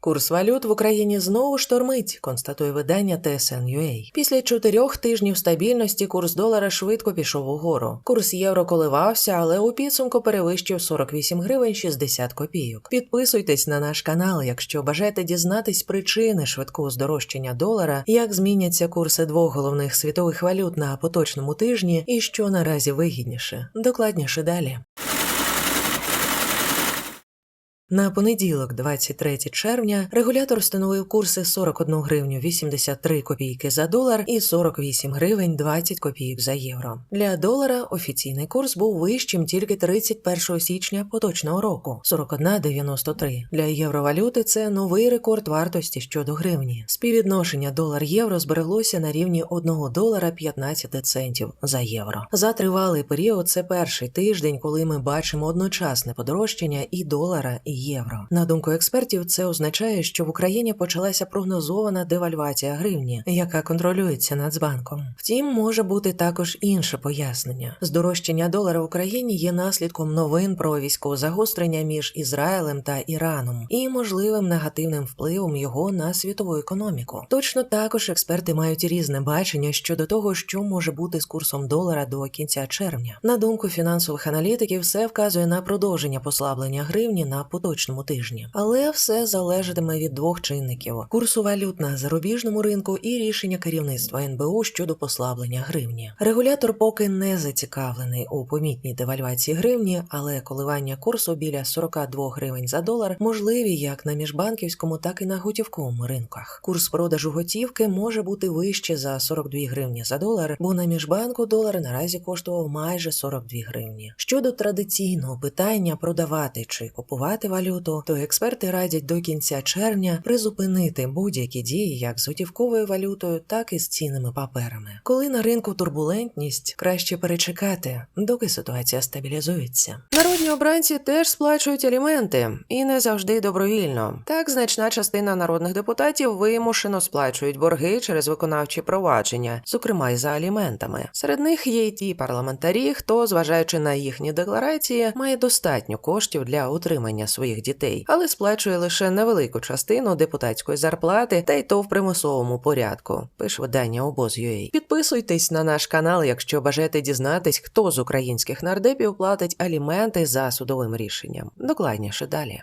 Курс валют в Україні знову штормить, констатує видання TSN.ua. Після чотирьох тижнів стабільності курс долара швидко пішов угору. Курс євро коливався, але у підсумку перевищив 48 гривень 60 копійок. Підписуйтесь на наш канал, якщо бажаєте дізнатись причини швидкого здорожчання долара, як зміняться курси двох головних світових валют на поточному тижні і що наразі вигідніше. Докладніше далі. На понеділок, 23 червня, регулятор встановив курси 41 гривню 83 копійки за долар і 48 гривень 20 копійок за євро. Для долара офіційний курс був вищим тільки 31 січня поточного року 41,93. Для євровалюти це новий рекорд вартості щодо гривні. Співвідношення долар-євро збереглося на рівні 1 долара 15 центів за євро. За тривалий період це перший тиждень, коли ми бачимо одночасне подорожчання і долара і євро. На думку експертів, це означає, що в Україні почалася прогнозована девальвація гривні, яка контролюється Нацбанком. Втім, може бути також інше пояснення. Здорожчання долара в Україні є наслідком новин про військове загострення між Ізраїлем та Іраном і можливим негативним впливом його на світову економіку. Точно також експерти мають різне бачення щодо того, що може бути з курсом долара до кінця червня. На думку фінансових аналітиків, все вказує на продовження послаблення гривні на поточному тижні, але все залежатиме від двох чинників: курсу валют на зарубіжному ринку і рішення керівництва НБУ щодо послаблення гривні. Регулятор поки не зацікавлений у помітній девальвації гривні, але коливання курсу біля 42 гривень за долар можливі як на міжбанківському, так і на готівковому ринках. Курс продажу готівки може бути вище за 42 гривні за долар, бо на міжбанку долар наразі коштував майже 42 гривні. Щодо традиційного питання продавати чи купувати валюту, то експерти радять до кінця червня призупинити будь-які дії як з готівковою валютою, так і з цінними паперами. Коли на ринку турбулентність, краще перечекати, доки ситуація стабілізується. Народні обранці теж сплачують аліменти і не завжди добровільно. Так, значна частина народних депутатів вимушено сплачують борги через виконавчі провадження, зокрема й за аліментами. Серед них є й ті парламентарі, хто, зважаючи на їхні декларації, має достатньо коштів для утримання своїх дітей, але сплачує лише невелику частину депутатської зарплати, та й то в примусовому порядку. Пише видання обоз.ua. Підписуйтесь на наш канал, якщо бажаєте дізнатись, хто з українських нардепів платить аліменти за судовим рішенням. Докладніше далі.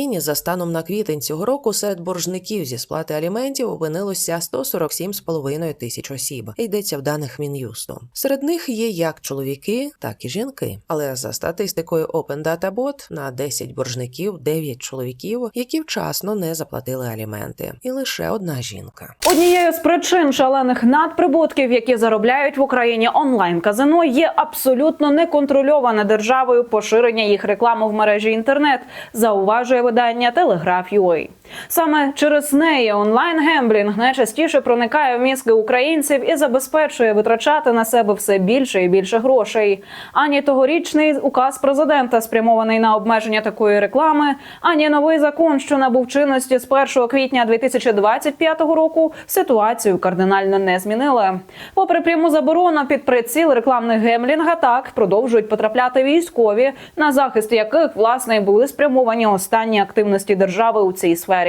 за станом на квітень цього року серед боржників зі сплати аліментів опинилося 147,5 тисяч осіб. Йдеться в даних Мін'юсту. Серед них є як чоловіки, так і жінки. Але за статистикою Open Data Bot на 10 боржників 9 чоловіків, які вчасно не заплатили аліменти, і лише одна жінка. Однією з причин шалених надприбутків, які заробляють в Україні онлайн казино, є абсолютно неконтрольоване державою поширення їх реклами в мережі інтернет, зауважує видання Телеграф.ua. Саме через неї онлайн гемблінг найчастіше проникає в мізки українців і забезпечує витрачати на себе все більше і більше грошей. Ані тогорічний указ президента спрямований на обмеження такої реклами, ані новий закон, що набув чинності з 1 квітня 2025 року, ситуацію кардинально не змінили. Попри пряму заборону під приціл рекламних гемблінга, так продовжують потрапляти військові, на захист яких власне і були спрямовані останні активності держави у цій сфері.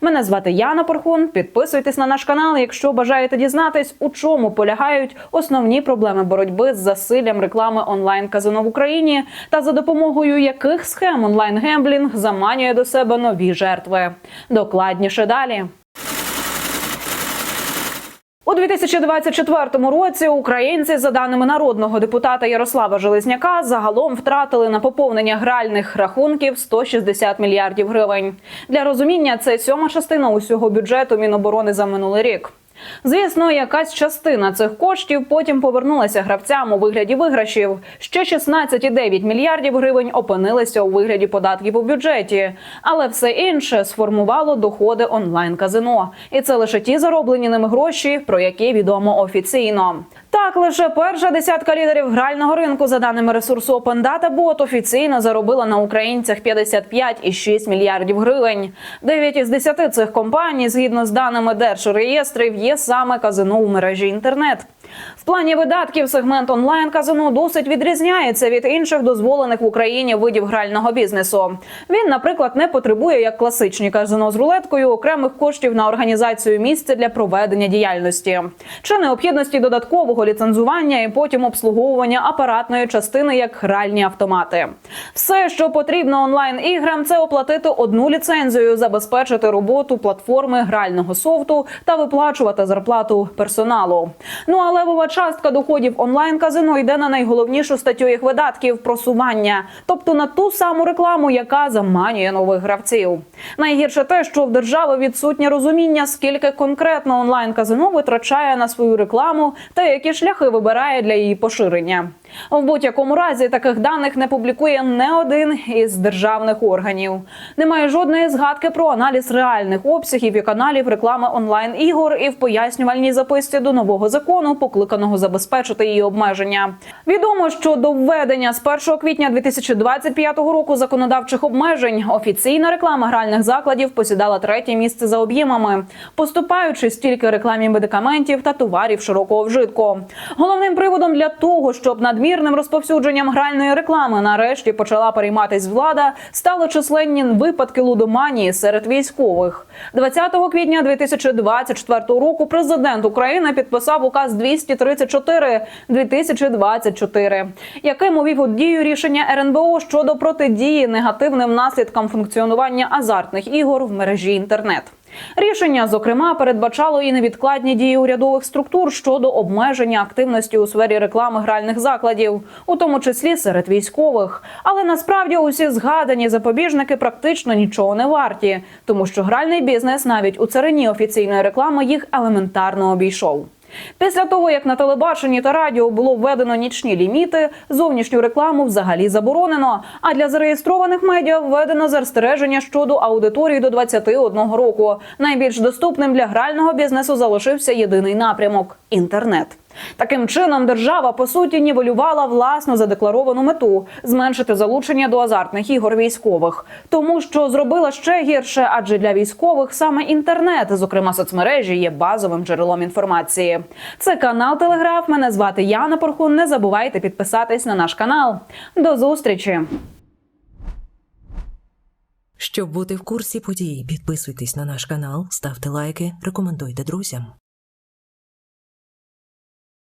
Мене звати Яна Порхун. Підписуйтесь на наш канал, якщо бажаєте дізнатись, у чому полягають основні проблеми боротьби з засиллям реклами онлайн казино в Україні та за допомогою яких схем онлайн гемблінг заманює до себе нові жертви. Докладніше далі. У 2024 році українці, за даними народного депутата Ярослава Железняка, загалом втратили на поповнення гральних рахунків 160 мільярдів гривень. Для розуміння це сьома частина усього бюджету Міноборони за минулий рік. Звісно, якась частина цих коштів потім повернулася гравцям у вигляді виграшів. Ще 16,9 мільярдів гривень опинилися у вигляді податків у бюджеті, але все інше сформувало доходи онлайн казино, і це лише ті зароблені ними гроші, про які відомо офіційно. Так, лише перша десятка лідерів грального ринку, за даними ресурсу Open Data Bot, офіційно заробила на українцях 55,6 мільярдів гривень. Дев'ять із десяти цих компаній, згідно з даними держреєстрів, є саме казино у мережі інтернет. В плані видатків сегмент онлайн казино досить відрізняється від інших дозволених в Україні видів грального бізнесу. Він, наприклад, не потребує як класичні казино з рулеткою окремих коштів на організацію місця для проведення діяльності чи необхідності додаткового ліцензування і потім обслуговування апаратної частини як гральні автомати. Все, що потрібно онлайн іграм, це оплатити одну ліцензію, забезпечити роботу платформи грального софту та виплачувати зарплату персоналу. Ну але левова частка доходів онлайн казино йде на найголовнішу статтю їх видатків просування, тобто на ту саму рекламу, яка заманює нових гравців. Найгірше те, що в держави відсутнє розуміння, скільки конкретно онлайн казино витрачає на свою рекламу та які шляхи вибирає для її поширення. В будь-якому разі таких даних не публікує не один із державних органів. Немає жодної згадки про аналіз реальних обсягів і каналів реклами онлайн ігор і в пояснювальній записці до нового закону, покликаного забезпечити її обмеження. Відомо, що до введення з 1 квітня 2025 року законодавчих обмежень офіційна реклама гральних закладів посідала третє місце за об'ємами, поступаючи стільки рекламі медикаментів та товарів широкого вжитку. Головним приводом для того, щоб надмірним розповсюдженням гральної реклами нарешті почала перейматись влада, стали численні випадки лудоманії серед військових. 20 квітня 2024 року президент України підписав указ 234 2024, яким увів у дію рішення РНБО щодо протидії негативним наслідкам функціонування азартних ігор в мережі інтернет. Рішення, зокрема, передбачало і невідкладні дії урядових структур щодо обмеження активності у сфері реклами гральних закладів, у тому числі серед військових. Але насправді усі згадані запобіжники практично нічого не варті, тому що гральний бізнес навіть у царині офіційної реклами їх елементарно обійшов. Після того, як на телебаченні та радіо було введено нічні ліміти, зовнішню рекламу взагалі заборонено. А для зареєстрованих медіа введено застереження щодо аудиторії до 21 року. Найбільш доступним для грального бізнесу залишився єдиний напрямок інтернет. Таким чином, держава по суті нівелювала власну задекларовану мету зменшити залучення до азартних ігор військових, тому що зробила ще гірше, адже для військових саме інтернет, зокрема соцмережі, є базовим джерелом інформації. Це канал Телеграф. Мене звати Яна Порхун. Не забувайте підписатись на наш канал. До зустрічі. Щоб бути в курсі подій, підписуйтесь на наш канал, ставте лайки, рекомендуйте друзям.